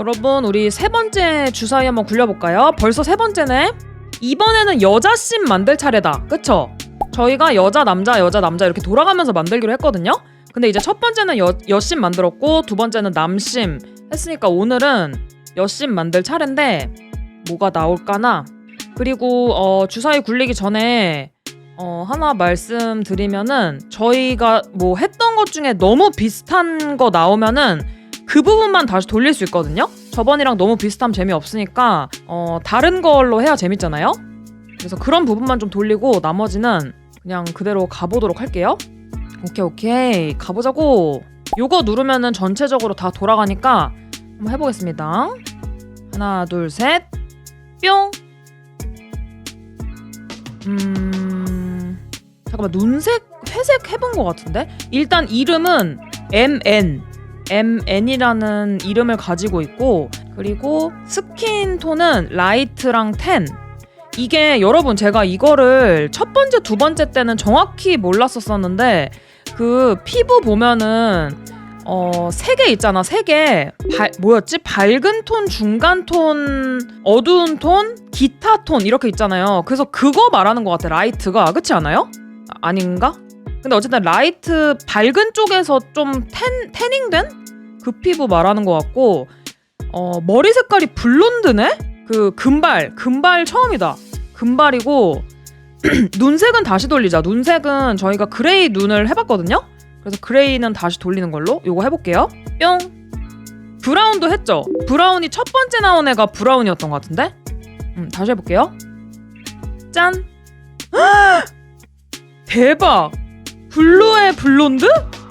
여러분 우리 세 번째 주사위 한번 굴려볼까요? 벌써 세 번째네. 이번에는 여자 씬 만들 차례다. 그쵸? 저희가 여자 남자 여자 남자 이렇게 돌아가면서 만들기로 했거든요. 근데 이제 첫 번째는 여, 여심 만들었고 두 번째는 남심 했으니까 오늘은 여심 만들 차례인데 뭐가 나올까나 그리고 어, 주사위 굴리기 전에 어, 하나 말씀드리면은 저희가 뭐 했던 것 중에 너무 비슷한 거 나오면은 그 부분만 다시 돌릴 수 있거든요. 저번이랑 너무 비슷하면 재미없으니까 어, 다른 걸로 해야 재밌잖아요. 그래서 그런 부분만 좀 돌리고 나머지는 그냥 그대로 가보도록 할게요. 오케이 오케이 가보자고. 요거 누르면은 전체적으로 다 돌아가니까 한번 해보겠습니다. 하나 둘 셋. 뿅. 음 잠깐만 눈색 회색 해본 것 같은데 일단 이름은 MN MN이라는 이름을 가지고 있고 그리고 스킨 톤은 라이트랑 텐. 이게 여러분 제가 이거를 첫 번째 두 번째 때는 정확히 몰랐었었는데 그 피부 보면은 어세 개 있잖아 세개. 뭐였지? 밝은 톤 중간 톤 어두운 톤 기타 톤 이렇게 있잖아요. 그래서 그거 말하는 것 같아 라이트가. 그렇지 않아요? 아, 아닌가 근데 어쨌든 라이트 밝은 쪽에서 좀 텐, 태닝된 그 피부 말하는 것 같고 어 머리 색깔이 블론드네? 그 금발 금발 처음이다. 금발이고 눈색은 다시 돌리자. 눈색은 저희가 그레이 눈을 해봤거든요? 그래서 그레이는 다시 돌리는 걸로 요거 해볼게요. 뿅! 브라운도 했죠? 브라운이 첫 번째 나온 애가 브라운이었던 것 같은데? 음, 다시 해볼게요. 짠! 대박 블루의 블론드?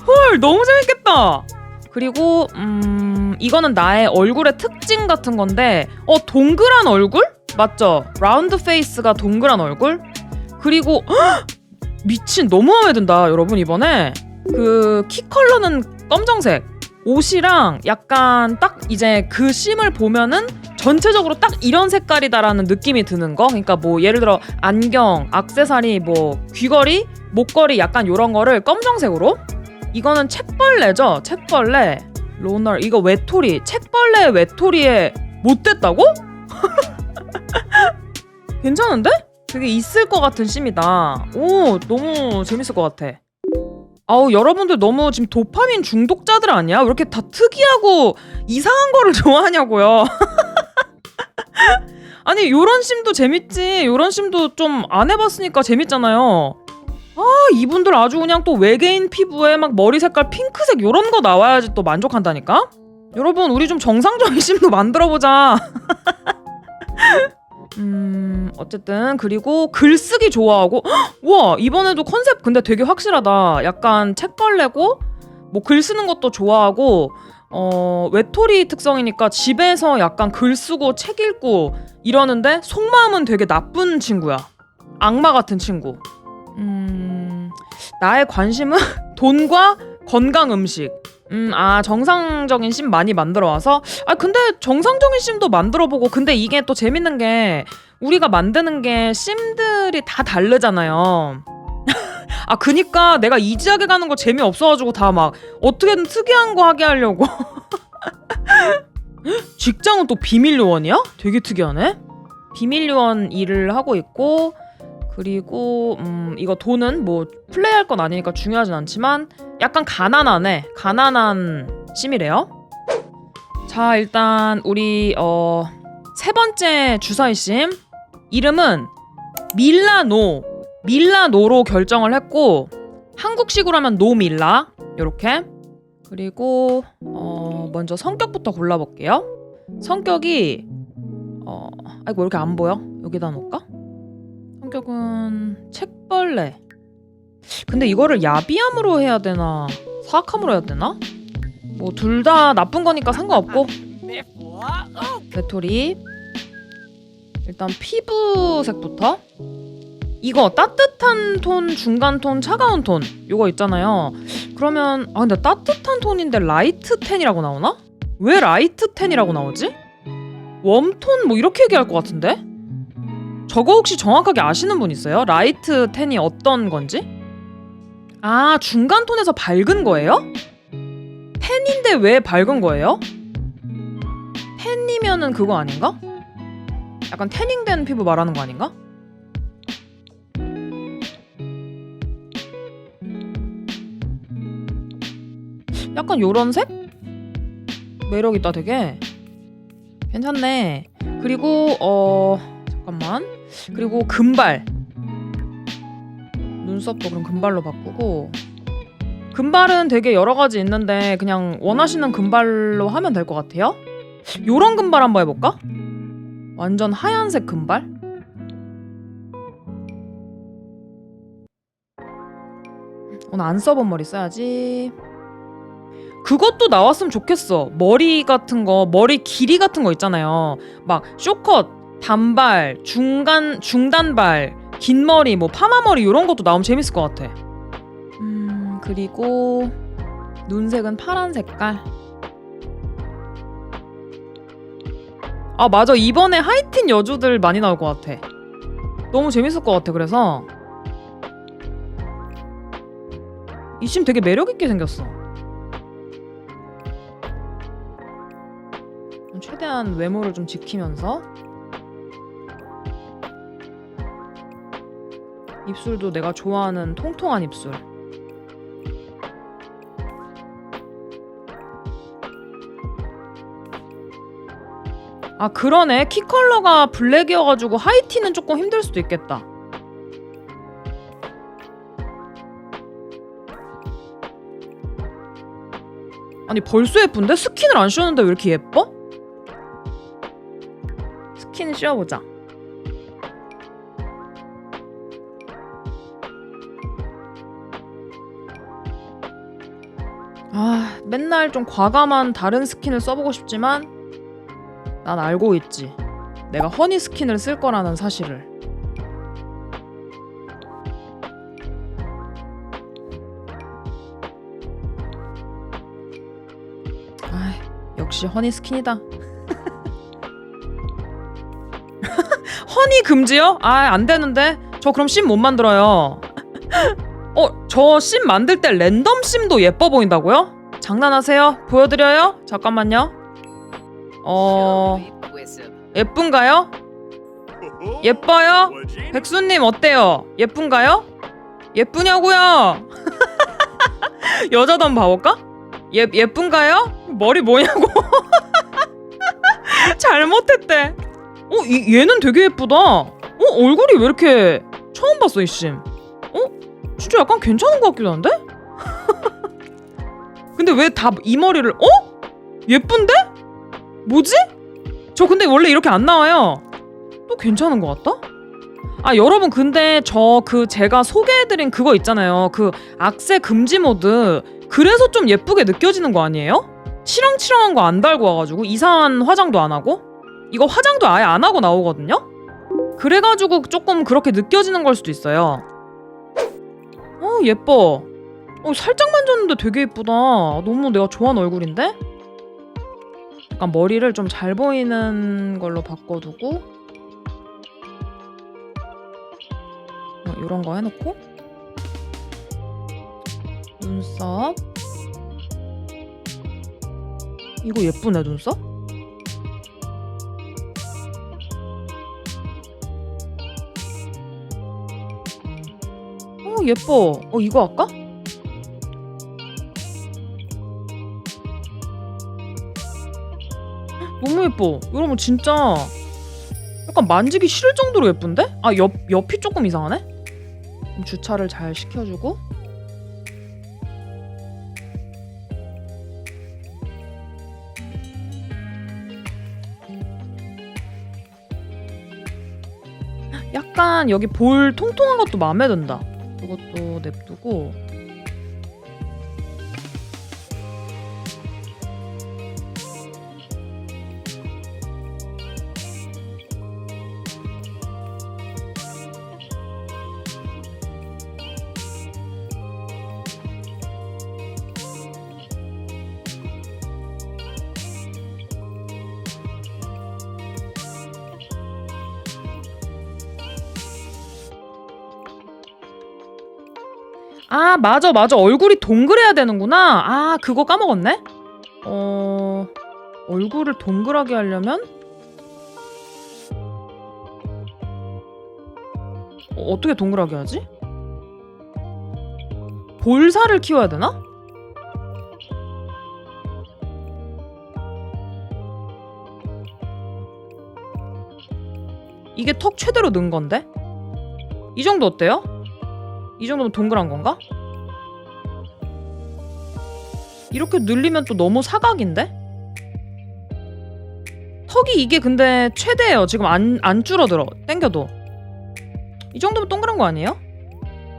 헐 너무 재밌겠다 그리고 음 이거는 나의 얼굴의 특징 같은 건데 어 동그란 얼굴? 맞죠? 라운드 페이스가 동그란 얼굴? 그리고 헉! 미친 너무 마음에 든다 여러분 이번에 그 키 컬러는 검정색 옷이랑 약간 딱 이제 그 심을 보면은 전체적으로 딱 이런 색깔이다라는 느낌이 드는 거 그러니까 뭐 예를 들어 안경, 악세사리, 뭐 귀걸이, 목걸이 약간 요런 거를 검정색으로 이거는 책벌레죠 책벌레 로널 이거 외톨이 책벌레 외톨이에 못 됐다고? 괜찮은데? 되게 있을 것 같은 심이다. 오, 너무 재밌을 것 같아. 아우, 여러분들 너무 지금 도파민 중독자들 아니야? 왜 이렇게 다 특이하고 이상한 거를 좋아하냐고요. 아니, 요런 심도 재밌지. 요런 심도 좀 안 해봤으니까 재밌잖아요. 아, 이분들 아주 그냥 또 외계인 피부에 막 머리 색깔 핑크색 요런 거 나와야지 또 만족한다니까? 여러분, 우리 좀 정상적인 심도 만들어보자. 음 어쨌든 그리고 글쓰기 좋아하고 헉, 와 이번에도 컨셉 근데 되게 확실하다 약간 책벌레고 뭐 글 쓰는 것도 좋아하고 어 외톨이 특성이니까 집에서 약간 글 쓰고 책 읽고 이러는데 속마음은 되게 나쁜 친구야 악마 같은 친구 음 나의 관심은 돈과 건강 음식 음, 아, 정상적인 심 많이 만들어 와서? 아, 근데 정상적인 심도 만들어 보고, 근데 이게 또 재밌는 게, 우리가 만드는 게 심들이 다 다르잖아요. 아, 그니까 내가 이지하게 가는 거 재미없어가지고 다 막, 어떻게든 특이한 거 하게 하려고. 직장은 또 비밀 요원이야? 되게 특이하네? 비밀 요원 일을 하고 있고, 그리고 음 이거 돈은 뭐 플레이할 건 아니니까 중요하진 않지만 약간 가난하네 가난한 심이래요 자 일단 우리 어 세 번째 주사위 심 이름은 밀라노 밀라노로 결정을 했고 한국식으로 하면 노밀라 요렇게 그리고 어 먼저 성격부터 골라볼게요 성격이 어 아이고 왜 이렇게 안 보여 여기다 놓을까 성격은 책벌레. 근데 이거를 야비함으로 해야 되나 사악함으로 해야 되나? 뭐 둘 다 나쁜 거니까 상관없고. 배토리. 일단 피부색부터. 이거 따뜻한 톤, 중간 톤, 차가운 톤 요거 있잖아요. 그러면 아 근데 따뜻한 톤인데 라이트 텐이라고 나오나? 왜 라이트 텐이라고 나오지? 웜톤 뭐 이렇게 얘기할 것 같은데? 저거 혹시 정확하게 아시는 분 있어요? 라이트 텐이 어떤 건지? 아, 중간 톤에서 밝은 거예요? 텐인데 왜 밝은 거예요? 하얘지면은 그거 아닌가? 약간 태닝된 피부 말하는 거 아닌가? 약간 요런 색? 매력 있다 되게. 괜찮네. 그리고 어 잠깐만. 그리고 금발. 눈썹도 그럼 금발로 바꾸고 금발은 되게 여러 가지 있는데 그냥 원하시는 금발로 하면 될 것 같아요. 요런 금발 한번 해볼까? 완전 하얀색 금발? 오늘 안 써본 머리 써야지. 그것도 나왔으면 좋겠어. 머리 같은 거, 머리 길이 같은 거 있잖아요. 막 쇼컷, 단발, 중간, 중단발, 긴 머리, 뭐 파마 머리 이런 것도 나오면 재밌을 것 같아. 음, 그리고 눈색은 파란 색깔. 아, 맞아. 이번에 하이틴 여주들 많이 나올 것 같아. 너무 재밌을 것 같아. 그래서 이심 되게 매력 있게 생겼어. 최대한 외모를 좀 지키면서 입술도 내가 좋아하는 통통한 입술. 아 그러네 키 컬러가 블랙이어가지고 하이티는 조금 힘들 수도 있겠다. 아니 벌써 예쁜데 스킨을 안 씌웠는데 왜 이렇게 예뻐? 스킨 씌워보자. 아, 맨날 좀 과감한 다른 스킨을 써보고 싶지만 난 알고 있지. 내가 허니 스킨을 쓸 거라는 사실을. 아, 역시 허니 스킨이다. 허니 금지요? 아, 안 되는데. 저 그럼 심못 만들어요. 어, 저심 만들 때 랜덤 심도 예뻐 보인다고요? 장난하세요? 보여드려요? 잠깐만요. 어, 예쁜가요? 예뻐요? 백수님 어때요? 예쁜가요? 예쁘냐고요? 여자도 한번 봐볼까? 예, 예쁜가요? 머리 뭐냐고? 잘못했대. 어, 이, 얘는 되게 예쁘다. 어, 얼굴이 왜 이렇게 처음 봤어, 이심. 어? 진짜 약간 괜찮은 것 같기도 한데? 근데 왜 다 이 머리를, 어? 예쁜데? 뭐지? 저 근데 원래 이렇게 안 나와요. 또 괜찮은 것 같다? 아 여러분 근데 저 그 제가 소개해드린 그거 있잖아요. 그 악세 금지 모드. 그래서 좀 예쁘게 느껴지는 거 아니에요? 치렁치렁한 거 안 달고 와가지고 이상한 화장도 안 하고 이거 화장도 아예 안 하고 나오거든요. 그래가지고 조금 그렇게 느껴지는 걸 수도 있어요. 어 예뻐. 어 살짝 만졌는데 되게 예쁘다. 너무 내가 좋아하는 얼굴인데? 약간 머리를 좀 잘 보이는 걸로 바꿔두고 어, 이런 거 해놓고 눈썹 이거 예쁘네 눈썹 어 예뻐 어 이거 할까? 너무 예뻐. 여러분 진짜 약간 만지기 싫을 정도로 예쁜데? 아 옆 옆이 조금 이상하네. 좀 주차를 잘 시켜주고. 약간 여기 볼 통통한 것도 마음에 든다. 이것도 냅두고. 아, 맞아, 맞아. 얼굴이 동그래야 되는구나. 아, 그거 까먹었네? 어, 얼굴을 동그랗게 하려면 어, 어떻게 동그랗게 하지? 볼살을 키워야 되나? 이게 턱 최대로 는 건데? 이 정도 어때요? 이 정도면 동그란 건가? 이렇게 늘리면 또 너무 사각인데? 턱이 이게 근데 최대예요. 지금 안, 안 줄어들어. 땡겨도. 이 정도면 동그란 거 아니에요?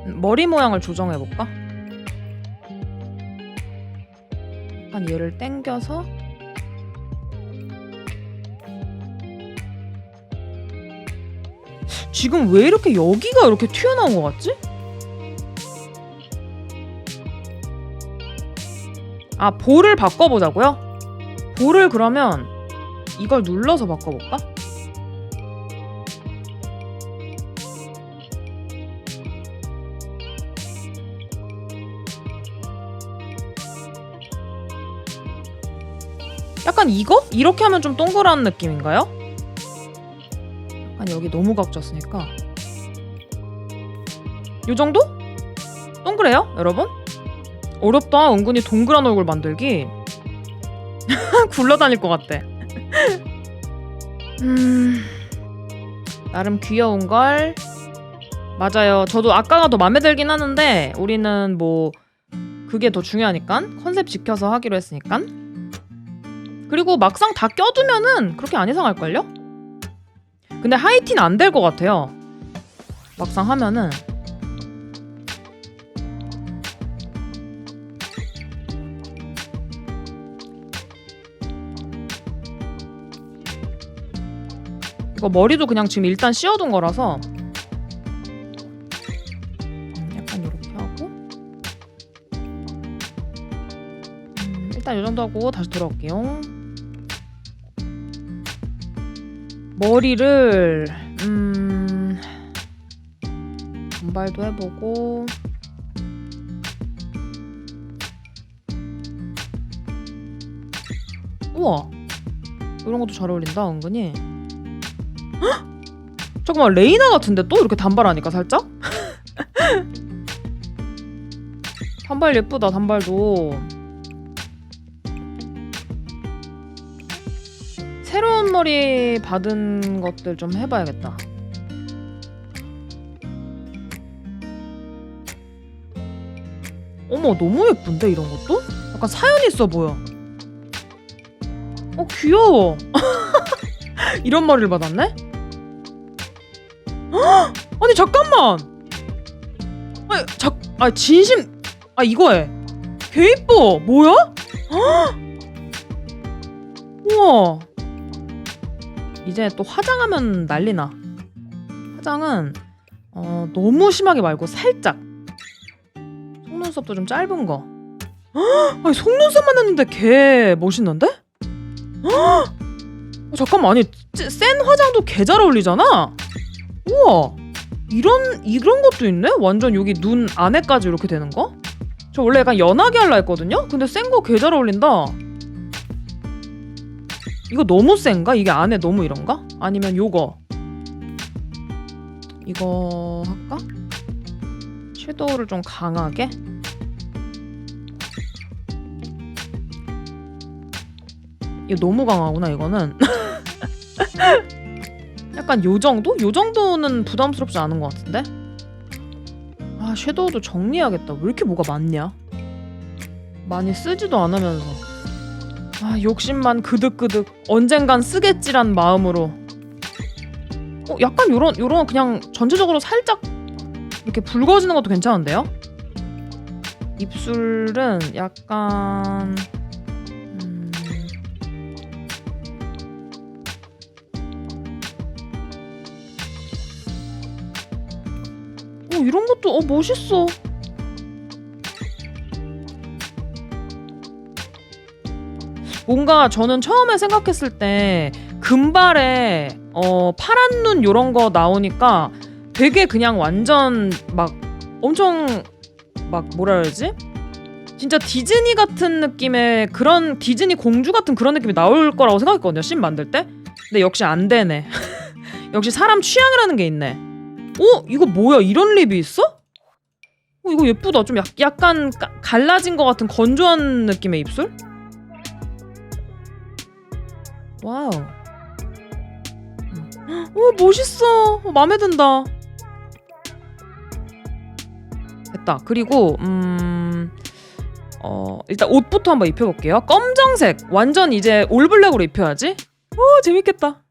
머리 모양을 조정해볼까? 약간 얘를 땡겨서 지금 왜 이렇게 여기가 이렇게 튀어나온 것 같지? 아 볼을 바꿔보자고요? 볼을 그러면 이걸 눌러서 바꿔볼까? 약간 이거? 이렇게 하면 좀 동그란 느낌인가요? 약간 여기 너무 각졌으니까 요 정도? 동그래요 여러분? 어렵다. 은근히 동그란 얼굴 만들기. 굴러다닐 것 같아. 음 나름 귀여운 걸. 맞아요. 저도 아까가 더 마음에 들긴 하는데 우리는 뭐 그게 더 중요하니까 컨셉 지켜서 하기로 했으니까. 그리고 막상 다 껴두면은 그렇게 안 이상할걸요? 근데 하이틴 안 될 것 같아요. 막상 하면은 이거 머리도 그냥 지금 일단 씌워둔 거라서 음, 약간 이렇게 하고. 음, 일단 이 정도 하고 다시 돌아올게요. 머리를 음 단발도 해보고. 우와! 이런 것도 잘 어울린다 은근히 헉! 잠깐만 레이나 같은데 또 이렇게 단발하니까 살짝 단발 예쁘다 단발도 새로운 머리 받은 것들 좀 해봐야겠다. 어머 너무 예쁜데 이런 것도? 약간 사연 있어 보여. 어 귀여워. 이런 머리를 받았네? 헉! 아니 잠깐만. 아니 자, 아 진심 아 이거해. 개 이뻐. 뭐야? 헉! 우와. 이제 또 화장하면 난리나. 화장은 어, 너무 심하게 말고 살짝. 속눈썹도 좀 짧은 거. 헉! 아니 속눈썹만 했는데 개 멋있는데? 헉! 어, 잠깐만 아니 찌- 센 화장도 개 잘 어울리잖아. 우와 이런 이런 것도 있네. 완전 여기 눈 안에까지 이렇게 되는 거. 저 원래 약간 연하게 할라 했거든요. 근데 센 거 개 잘 어울린다. 이거 너무 센가? 이게 안에 너무 이런가? 아니면 요거 이거 할까? 섀도우를 좀 강하게 이거 너무 강하구나 이거는 약간 요 정도? 요 정도는 부담스럽지 않은 것 같은데? 아 섀도우도 정리해야겠다 왜 이렇게 뭐가 많냐? 많이 쓰지도 않으면서 아 욕심만 그득그득 언젠간 쓰겠지란 마음으로 어 약간 요런 요런 그냥 전체적으로 살짝 이렇게 붉어지는 것도 괜찮은데요? 입술은 약간 이런 것도 어 멋있어 뭔가 저는 처음에 생각했을 때 금발에 어 파란 눈 요런 거 나오니까 되게 그냥 완전 막 엄청 막 뭐라 그러지? 진짜 디즈니 같은 느낌의 그런 디즈니 공주 같은 그런 느낌이 나올 거라고 생각했거든요. 씬 만들 때. 근데 역시 안 되네. 역시 사람 취향이라는 게 있네. 어? 이거 뭐야? 이런 립이 있어? 어, 이거 예쁘다. 좀 약, 약간 가- 갈라진 것 같은 건조한 느낌의 입술? 와우. 음. 오 멋있어. 어, 마음에 든다. 됐다. 그리고 음. 어 일단 옷부터 한번 입혀볼게요. 검정색 완전 이제 올블랙으로 입혀야지. 오 재밌겠다.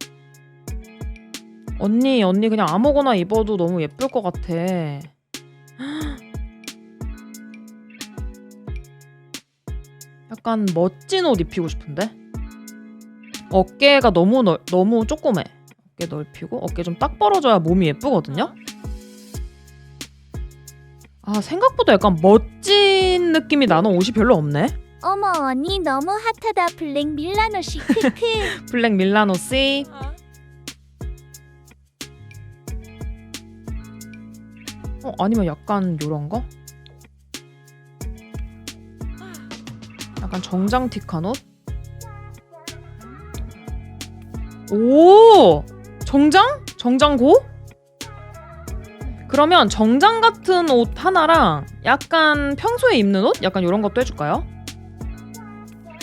언니 언니 그냥 아무거나 입어도 너무 예쁠 것 같아. 약간 멋진 옷 입히고 싶은데 어깨가 너무 넓 너무 조그매. 어깨 넓히고 어깨 좀 딱 벌어져야 몸이 예쁘거든요. 아 생각보다 약간 멋진 느낌이 나는 옷이 별로 없네. 어머 언니 너무 핫하다 블랙 밀라노시 크크 블랙 밀라노 C. 어 아니면 약간 요런 거? 약간 정장틱한 옷? 오! 정장? 정장고? 그러면 정장 같은 옷 하나랑 약간 평소에 입는 옷? 약간 요런 것도 해줄까요?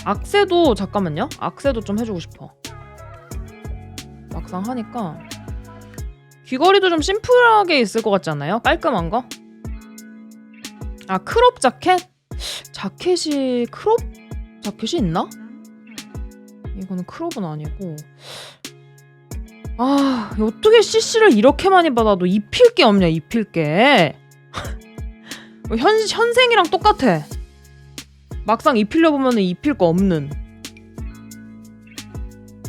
악세도 잠깐만요. 악세도 좀 해주고 싶어. 막상 하니까 귀걸이도 좀 심플하게 있을 것 같지 않나요? 깔끔한 거? 아 크롭 자켓? 자켓이 크롭 자켓이 있나? 이거는 크롭은 아니고 아 어떻게 CC를 이렇게 많이 받아도 입힐 게 없냐 입힐 게 현, 현생이랑 똑같아 막상 입히려 보면 입힐 거 없는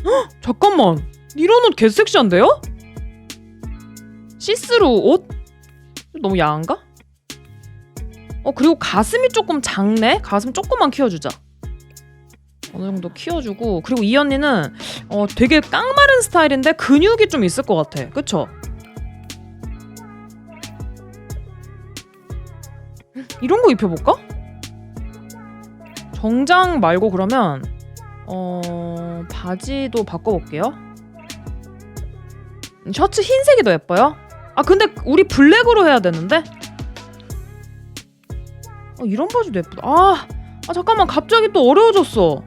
헉, 잠깐만 이런 옷 개섹시한데요? 시스루 옷? 너무 야한가? 어 그리고 가슴이 조금 작네? 가슴 조금만 키워주자 어느 정도 키워주고 그리고 이 언니는 어 되게 깡마른 스타일인데 근육이 좀 있을 것 같아 그쵸? 이런 거 입혀볼까? 정장 말고 그러면 어 바지도 바꿔볼게요. 셔츠 흰색이 더 예뻐요. 아 근데 우리 블랙으로 해야 되는데. 어, 이런 바지도 예쁘다. 아, 아 잠깐만 갑자기 또 어려워졌어.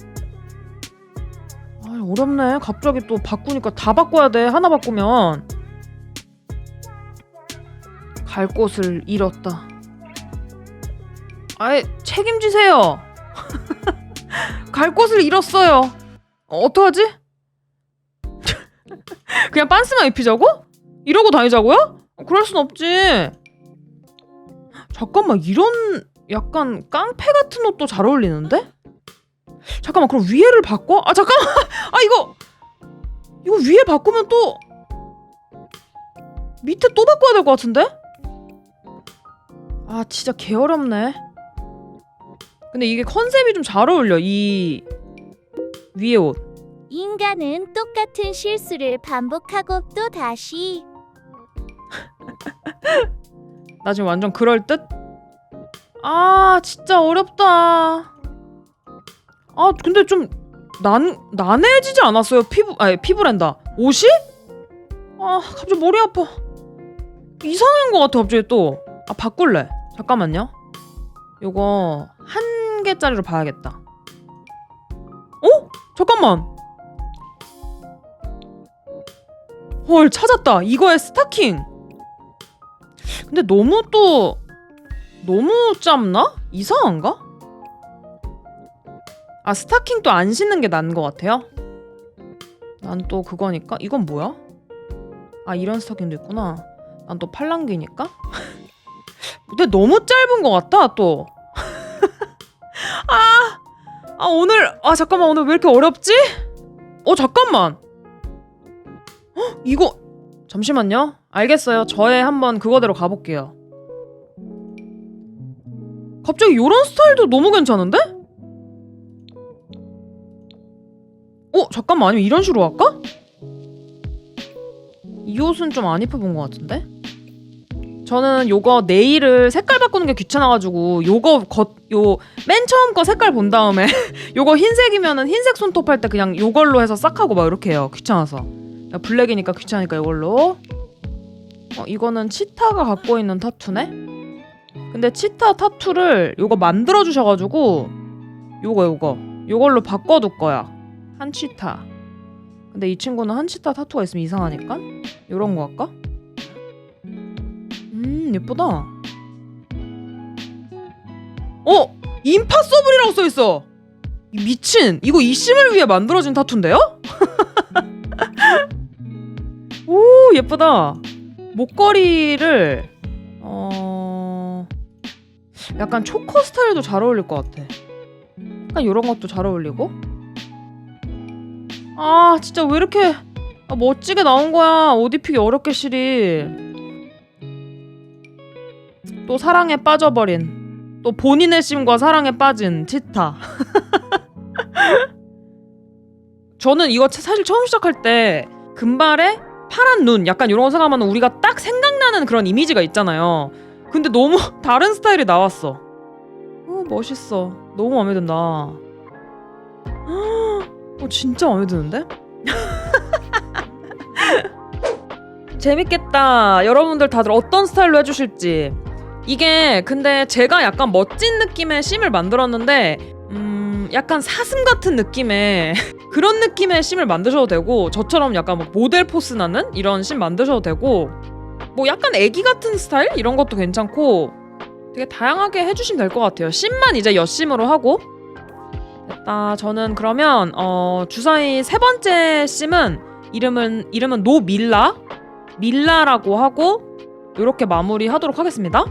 아 어렵네. 갑자기 또 바꾸니까 다 바꿔야 돼. 하나 바꾸면 갈 곳을 잃었다. 아예 책임지세요. 갈 곳을 잃었어요. 어, 어떡하지? 그냥 빤스만 입히자고? 이러고 다니자고요? 어, 그럴 순 없지. 잠깐만 이런 약간 깡패 같은 옷도 잘 어울리는데? 잠깐만 그럼 위에를 바꿔? 아 잠깐만 아 이거 이거 위에 바꾸면 또 밑에 또 바꿔야 될 것 같은데? 아 진짜 개 어렵네. 근데 이게 컨셉이 좀 잘 어울려 이 위에 옷. 인간은 똑같은 실수를 반복하고 또 다시 나 지금 완전 그럴 듯. 아 진짜 어렵다. 아 근데 좀 난 난해지지 않았어요 피부 아니 피부랜다 옷이? 아 갑자기 머리 아파. 이상한 것 같아 갑자기 또. 아 바꿀래. 잠깐만요. 요거 한 개짜리로 봐야겠다. 어? 잠깐만. 헐 찾았다. 이거의 스타킹. 근데 너무 또 너무 짧나? 이상한가? 아 스타킹 또 안 신는 게 나은 것 같아요. 난 또 그거니까 이건 뭐야? 아 이런 스타킹도 있구나. 난 또 팔랑귀니까. 근데 너무 짧은 것 같다 또. 아, 아 오늘 아 잠깐만 오늘 왜 이렇게 어렵지? 어 잠깐만. 헉, 이거 잠시만요. 알겠어요. 저의 한번 그거대로 가볼게요. 갑자기 이런 스타일도 너무 괜찮은데? 어 잠깐만 아니면 이런 식으로 할까? 이 옷은 좀 안 입혀본 것 같은데? 저는 요거 네일을 색깔 바꾸는 게 귀찮아가지고 요거 겉요 맨 처음 거 색깔 본 다음에 요거 흰색이면은 흰색 손톱 할 때 그냥 요걸로 해서 싹 하고 막 이렇게 해요 귀찮아서 블랙이니까 귀찮으니까 이걸로. 어 이거는 치타가 갖고 있는 타투네? 근데 치타 타투를 요거 만들어 주셔가지고 요거 요거 요걸로 바꿔둘 거야. 한 치타. 근데 이 친구는 한 치타 타투가 있으면 이상하니까? 요런 거 할까? 음 예쁘다. 어? 임파서블이라고 써있어. 이 미친. 이거 이심을 위해 만들어진 타투인데요? 오 예쁘다. 목걸이를 어 약간 초코 스타일도 잘 어울릴 것 같아. 약간 이런 것도 잘 어울리고. 아 진짜 왜 이렇게 아, 멋지게 나온 거야 옷 입히기 어렵게 실이. 또 사랑에 빠져버린 또 본인의 심과 사랑에 빠진 치타. 저는 이거 사실 처음 시작할 때 금발에 파란 눈 약간 이런 거 생각하면 우리가 딱 생각나는 그런 이미지가 있잖아요 근데 너무 다른 스타일이 나왔어 어 멋있어 너무 마음에 든다 어 진짜 마음에 드는데? 재밌겠다. 여러분들 다들 어떤 스타일로 해주실지. 이게 근데 제가 약간 멋진 느낌의 심을 만들었는데 음 약간 사슴 같은 느낌의 그런 느낌의 심을 만드셔도 되고 저처럼 약간 뭐 모델 포스 나는 이런 심 만드셔도 되고 뭐 약간 애기 같은 스타일 이런 것도 괜찮고 되게 다양하게 해주시면 될 것 같아요. 심만 이제 엿심으로 하고 됐다. 저는 그러면 어 주사위 세 번째 심은 이름은 이름은 노밀라 밀라라고 하고 이렇게 마무리하도록 하겠습니다.